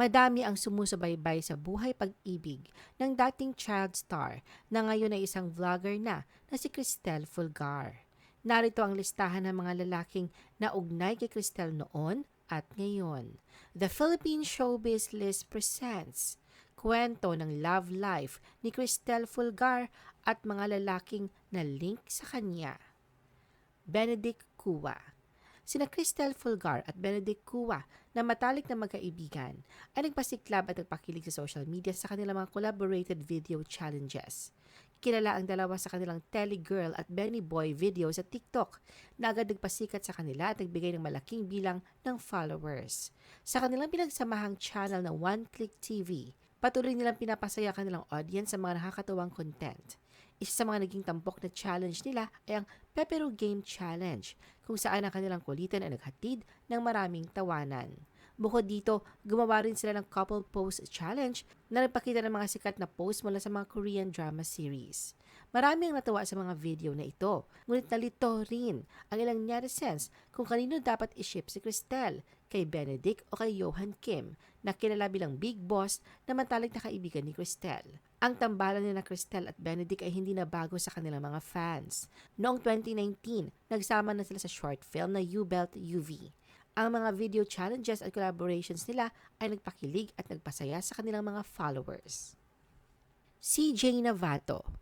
Madami ang sumusubaybay sa buhay pag-ibig ng dating child star na ngayon ay isang vlogger na na si Cristel Fulgar. Narito ang listahan ng mga lalaking na ugnay kay Cristel noon at ngayon. The Philippine Showbiz List presents kwento ng love life ni Cristel Fulgar at mga lalaking na link sa kanya. Benedict Cua Sina Cristel Fulgar at Benedict Cua na matalik na magkaibigan ay nagpasiklab at nagpakilig sa social media sa kanilang mga collaborated video challenges. Kilala ang dalawa sa kanilang Telly Girl at Benny Boy video sa TikTok na agad nagpasikat sa kanila at nagbigay ng malaking bilang ng followers. Sa kanilang pinagsamahang channel na One Click TV, patuloy nilang pinapasaya kanilang audience sa mga nakakatuwang content. Isa sa mga naging tampok na challenge nila ay ang Pepero Game Challenge, kung saan ang kanilang kulitan ay naghatid ng maraming tawanan. Bukod dito, gumawa rin sila ng couple pose challenge na nagpakita ng mga sikat na pose mula sa mga Korean drama series. Marami ang natuwa sa mga video na ito, ngunit nalito rin ang ilang netizens kung kanino dapat iship si Cristel, kay Benedict o kay Johan Kim, na kilala bilang Big Boss na matalag na kaibigan ni Cristel. Ang tambalan ni na Cristel at Benedict ay hindi na bago sa kanilang mga fans. Noong 2019, nagsama na sila sa short film na U-Belt UV. Ang mga video challenges at collaborations nila ay nagpakilig at nagpasaya sa kanilang mga followers. CJ Navato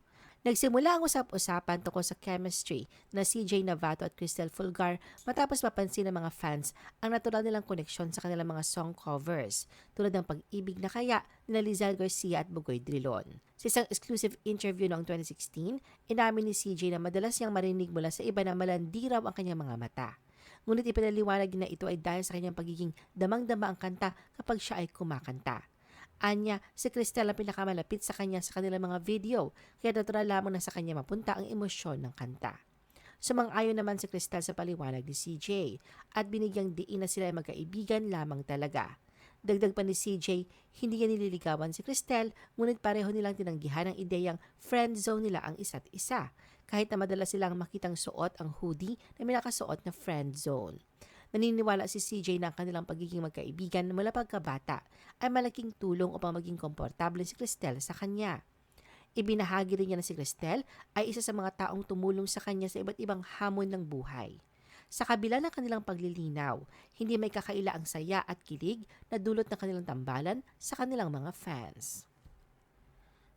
Nagsimula ang usap-usapan tungkol sa chemistry na CJ Navato at Cristel Fulgar matapos mapansin ng mga fans ang natural nilang koneksyon sa kanilang mga song covers tulad ng Pag-ibig na Kaya ni Lizelle Garcia at Bugoy Drilon. Sa isang exclusive interview noong 2016, inamin ni CJ na madalas niyang marinig mula sa iba na malandi raw ang kanyang mga mata. Ngunit ipinaliwanag na ito ay dahil sa kanyang pagiging damang-dama ang kanta kapag siya ay kumakanta. Anya, si Cristel pinakamalapit sa kanya sa kanilang mga video, kaya natural lamang na sa kanya mapunta ang emosyon ng kanta. Sumang-ayon naman si Cristel sa paliwanag ni CJ at binigyang diin na sila ay magkaibigan lamang talaga. Dagdag pa ni CJ, hindi niya nililigawan si Cristel, ngunit pareho nilang tinanggihan ang ideyang friend zone nila ang isa't isa, kahit na madalas silang makitang suot ang hoodie na may nakasuot na friend zone. Naniniwala si CJ na ang kanilang pagiging magkaibigan mula pagkabata ay malaking tulong upang maging komportable si Cristel sa kanya. Ibinahagi rin niya na si Cristel ay isa sa mga taong tumulong sa kanya sa iba't ibang hamon ng buhay. Sa kabila ng kanilang paglilinaw, hindi may kakaila ang saya at kilig na dulot ng kanilang tambalan sa kanilang mga fans.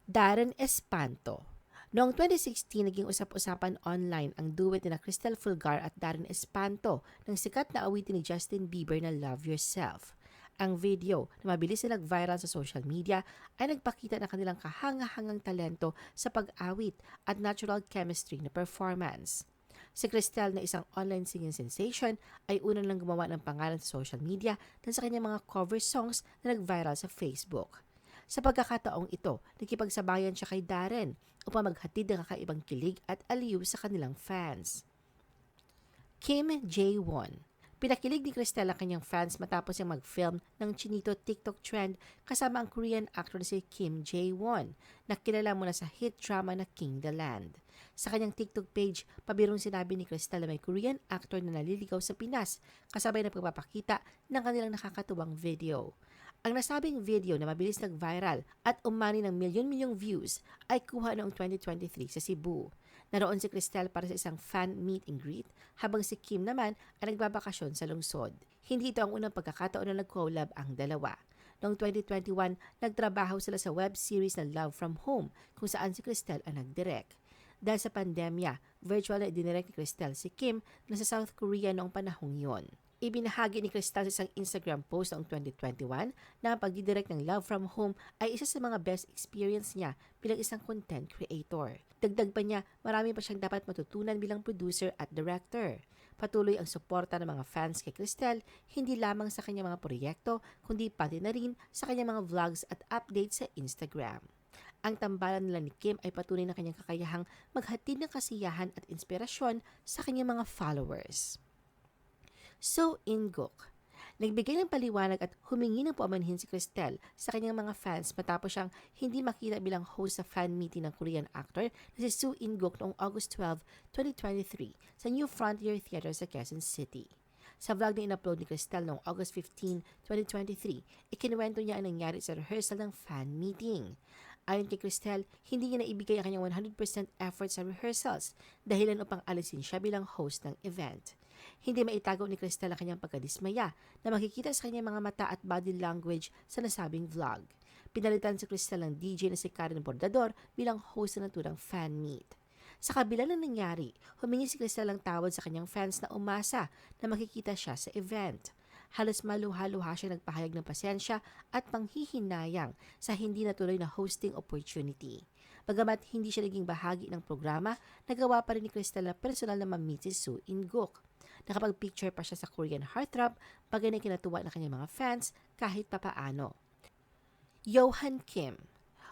Darren Espanto Noong 2016, naging usap-usapan online ang duet ni na Cristel Fulgar at Darren Espanto ng sikat na awitin ni Justin Bieber na Love Yourself. Ang video na mabilis na nag-viral sa social media ay nagpakita ng kanilang kahanga-hangang talento sa pag-awit at natural chemistry na performance. Si Cristel na isang online singing sensation ay unang lang gumawa ng pangalan sa social media dahil sa kanyang mga cover songs na nag-viral sa Facebook. Sa pagkakataong ito, nakipagsabayan siya kay Darren upang maghatid ng kakaibang kilig at aliw sa kanilang fans. Kim J1 Pinakilig ni Cristel ang kanyang fans matapos siyang mag-film ng Chinito TikTok trend kasama ang Korean actor na si Kim Jae-won na kilala mula sa hit drama na King the Land. Sa kanyang TikTok page, pabirong sinabi ni Cristel na may Korean actor na naliligaw sa Pinas kasabay ng pagpapakita ng kanilang nakakatuwang video. Ang nasabing video na mabilis nag-viral at umani ng milyon-milyong views ay kuha noong 2023 sa Cebu. Naroon si Cristel para sa isang fan meet and greet habang si Kim naman ay nagbabakasyon sa lungsod. Hindi ito ang unang pagkakataon na nag-collab ang dalawa. Noong 2021, nagtrabaho sila sa web series na Love From Home kung saan si Cristel ang nag-direct. Dahil sa pandemya, virtual na idinirect ni Cristel si Kim na sa South Korea noong panahong yon. Ibinahagi ni Cristal sa isang Instagram post noong 2021 na ang pagdidirect ng Love From Home ay isa sa mga best experience niya bilang isang content creator. Dagdag pa niya, marami pa siyang dapat matutunan bilang producer at director. Patuloy ang suporta ng mga fans kay Cristel, hindi lamang sa kanyang mga proyekto, kundi pati na rin sa kanyang mga vlogs at updates sa Instagram. Ang tambalan nila ni Kim ay patunay na kanyang kakayahang maghatid ng kasiyahan at inspirasyon sa kanyang mga followers. So Ingok. Nagbigay ng paliwanag at humingi ng paumanhin si Cristel sa kanyang mga fans matapos siyang hindi makita bilang host sa fan meeting ng Korean actor na si Soo In-guk noong August 12, 2023 sa New Frontier Theater sa Quezon City. Sa vlog na in-upload ni Cristel noong August 15, 2023, ikinuwento niya ang nangyari sa rehearsal ng fan meeting. Ayon kay Cristel, hindi niya naibigay ang kanyang 100% effort sa rehearsals dahilan upang alisin siya bilang host ng event. Hindi maitago ni Cristel ang kanyang pagkadismaya na makikita sa kanyang mga mata at body language sa nasabing vlog. Pinalitan si Cristel ng DJ na si Karen Bordador bilang host na naturang fan meet. Sa kabila ng nangyari, humingi si Cristel ng tawad sa kanyang fans na umasa na makikita siya sa event. Halos maluha-luha siya nagpahayag ng pasensya at panghihinayang sa hindi natuloy na hosting opportunity. Bagamat hindi siya naging bahagi ng programa, nagawa pa rin ni Cristel na personal na mamit si Soo In-guk. Nakapag-picture pa siya sa Korean heartthrob, bagay na kinatuwa ng kanyang mga fans kahit papaano. Johan Kim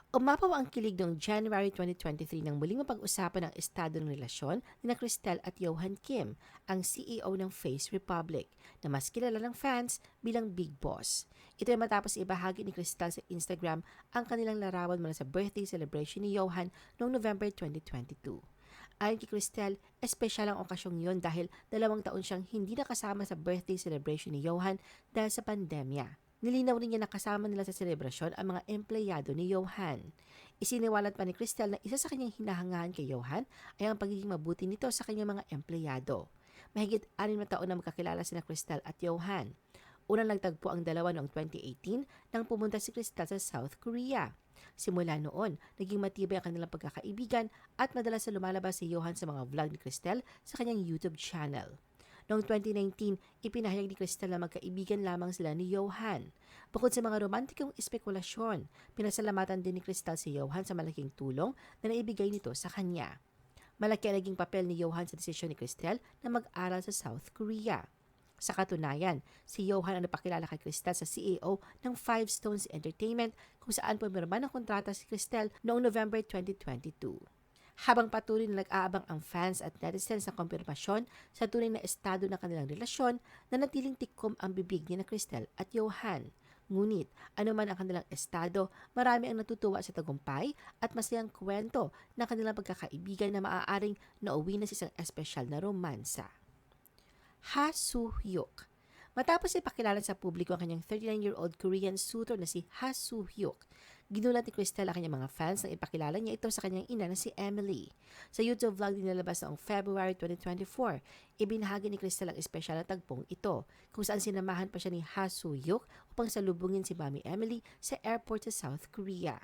Umapaw ang kilig noong January 2023 nang muling mapag-usapan ang estado ng relasyon ni na Cristel at Johan Kim, ang CEO ng Face Republic, na mas kilala ng fans bilang Big Boss. Ito ay matapos ibahagi ni Cristel sa Instagram ang kanilang larawan mula sa birthday celebration ni Johan noong November 2022. Ayon kay Cristel, espesyal ang okasyong yon dahil dalawang taon siyang hindi nakasama sa birthday celebration ni Johan dahil sa pandemya. Nilinaw rin niya na kasama nila sa selebrasyon ang mga empleyado ni Johan. Isiniwalat pa ni Cristel na isa sa kanyang hinahangahan kay Johan ay ang pagiging mabuti nito sa kanyang mga empleyado. Mahigit anim na taon na magkakilala sina Cristel at Johan. Unang nagtagpo ang dalawa noong 2018 nang pumunta si Cristel sa South Korea. Simula noon, naging matibay ang kanilang pagkakaibigan at madalas na lumalabas si Johan sa mga vlog ni Cristel sa kanyang YouTube channel. Noong 2019, ipinahayag ni Cristel na magkaibigan lamang sila ni Johan. Bukod sa mga romantikong espekulasyon, pinasalamatan din ni Cristel si Johan sa malaking tulong na naibigay nito sa kanya. Malaki ang naging papel ni Johan sa desisyon ni Cristel na mag-aral sa South Korea. Sa katunayan, si Johan ang napakilala kay Cristel sa CEO ng Five Stones Entertainment kung saan pumirma ng kontrata si Cristel noong November 2022 habang patuloy na nag-aabang ang fans at netizens ng kumpirmasyon sa tunay na estado ng kanilang relasyon na natiling tikom ang bibig ni na Cristel at Johan. Ngunit, anuman ang kanilang estado, marami ang natutuwa sa tagumpay at masayang kwento ng kanilang pagkakaibigan na maaaring nauwi na sa isang espesyal na romansa. Ha Soo-hyuk Matapos ipakilala sa publiko ang kanyang 39-year-old Korean suitor na si Ha Soo-hyuk, Ginulat ni Cristel ang kanyang mga fans nang ipakilala niya ito sa kanyang ina na si Emily. Sa YouTube vlog din nalabas noong February 2024, ibinahagi ni Cristel ang espesyal na tagpong ito, kung saan sinamahan pa siya ni Ha Soo-hyuk upang salubungin si Mami Emily sa airport sa South Korea.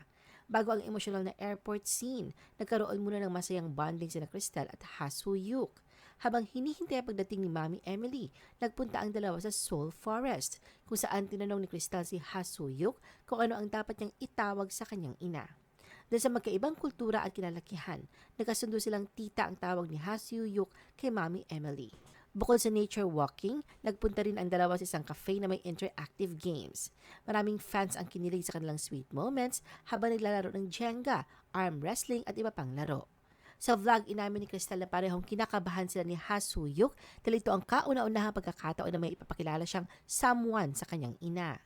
Bago ang emosyonal na airport scene, nagkaroon muna ng masayang bonding sina Cristel at Ha Soo-hyuk. Habang hinihintay ang pagdating ni Mami Emily, nagpunta ang dalawa sa Seoul Forest, kung saan tinanong ni Crystal si Ha Soo-yuk kung ano ang dapat niyang itawag sa kanyang ina. Dahil sa magkaibang kultura at kinalakihan, nagkasundo silang tita ang tawag ni Ha Soo-yuk kay Mami Emily. Bukod sa nature walking, nagpunta rin ang dalawa sa isang cafe na may interactive games. Maraming fans ang kinilig sa kanilang sweet moments habang naglalaro ng Jenga, arm wrestling at iba pang laro. Sa vlog, inamin ni Crystal na parehong kinakabahan sila ni Ha Soo-yuk dahil ito ang kauna-unahang pagkakataon na may ipapakilala siyang someone sa kanyang ina.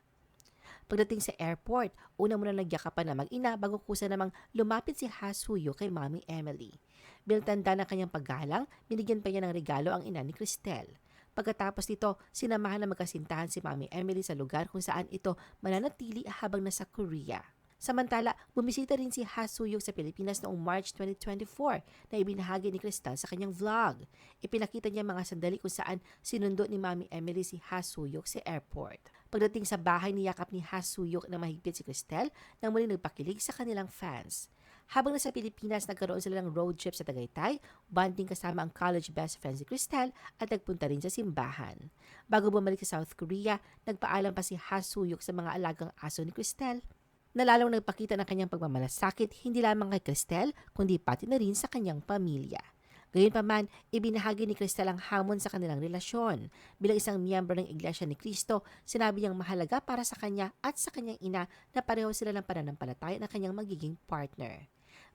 Pagdating sa airport, una muna nagyakapan na mag-ina bago kusa namang lumapit si Ha Soo-yuk kay Mami Emily. Bilang tanda ng kanyang paggalang, binigyan pa niya ng regalo ang ina ni Cristel. Pagkatapos nito, sinamahan na magkasintahan si Mami Emily sa lugar kung saan ito mananatili habang nasa Korea. Samantala, bumisita rin si Ha sa Pilipinas noong March 2024 na ibinahagi ni Crystal sa kanyang vlog. Ipinakita niya mga sandali kung saan sinundo ni Mami Emily si Ha sa airport. Pagdating sa bahay, niyakap ni Ha Suyok na mahigpit si Cristel nang muli nagpakilig sa kanilang fans. Habang nasa Pilipinas, nagkaroon sila ng road trip sa Tagaytay, bonding kasama ang college best friend si Cristel at nagpunta rin sa simbahan. Bago bumalik sa South Korea, nagpaalam pa si Ha Suyok sa mga alagang aso ni Cristel na lalong nagpakita ng kanyang pagmamalasakit hindi lamang kay Cristel, kundi pati na rin sa kanyang pamilya. Gayunpaman, ibinahagi ni Cristel ang hamon sa kanilang relasyon. Bilang isang miyembro ng Iglesia ni Cristo, sinabi niyang mahalaga para sa kanya at sa kanyang ina na pareho sila ng pananampalataya ng kanyang magiging partner.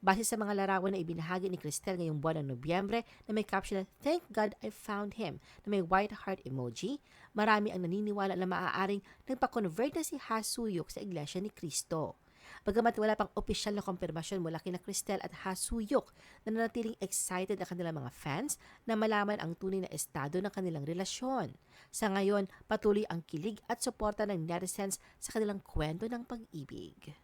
Base sa mga larawan na ibinahagi ni Cristel ngayong buwan ng Nobyembre na may caption na Thank God I found him na may white heart emoji, marami ang naniniwala na maaaring nagpa-convert na si Ha Suyok sa Iglesia ni Cristo. Bagamat wala pang opisyal na kumpirmasyon mula kina Cristel at Hasuyok, nananatiling excited ang kanilang mga fans na malaman ang tunay na estado ng kanilang relasyon. Sa ngayon, patuloy ang kilig at suporta ng netizens sa kanilang kwento ng pag-ibig.